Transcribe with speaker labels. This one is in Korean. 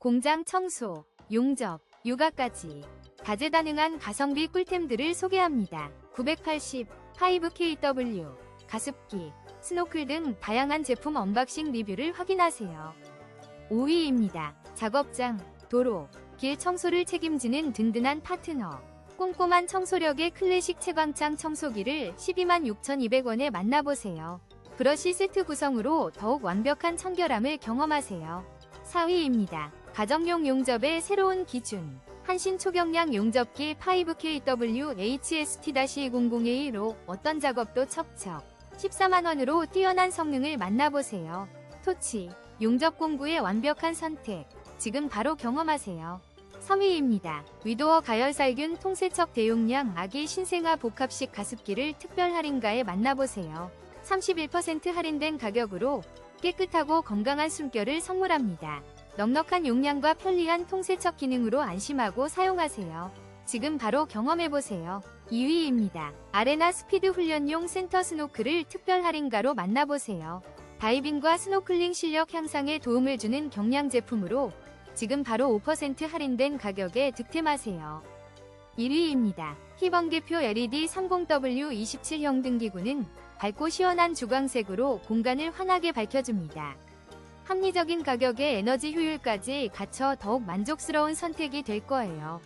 Speaker 1: 공장 청소, 용접, 육아까지 다재다능한 가성비 꿀템들을 소개합니다. 980 5KW 가습기, 스노클 등 다양한 제품 언박싱 리뷰를 확인하세요. 5위입니다. 작업장, 도로, 길 청소를 책임지는 든든한 파트너. 꼼꼼한 청소력의 클래식 채광창 청소기를 126,200원에 만나보세요. 브러쉬 세트 구성으로 더욱 완벽한 청결함을 경험하세요. 4위입니다. 가정용 용접의 새로운 기준. 한신 초경량 용접기 5KW HST-00A1로 어떤 작업도 척척. 14만원으로 뛰어난 성능을 만나보세요. 토치, 용접 공구의 완벽한 선택. 지금 바로 경험하세요. 3위입니다. 위도어 가열살균 통세척 대용량 아기 신생아 복합식 가습기를 특별 할인가에 만나보세요. 31% 할인된 가격으로 깨끗하고 건강한 숨결을 선물합니다. 넉넉한 용량과 편리한 통세척 기능으로 안심하고 사용하세요. 지금 바로 경험해보세요. 2위입니다. 아레나 스피드 훈련용 센터 스노클을 특별 할인가로 만나보세요. 다이빙과 스노클링 실력 향상에 도움을 주는 경량 제품으로 지금 바로 5% 할인된 가격에 득템하세요. 1위입니다. 희번개표 LED 30W27형 등기구는 밝고 시원한 주광색으로 공간을 환하게 밝혀줍니다. 합리적인 가격에 에너지 효율까지 갖춰 더욱 만족스러운 선택이 될 거예요.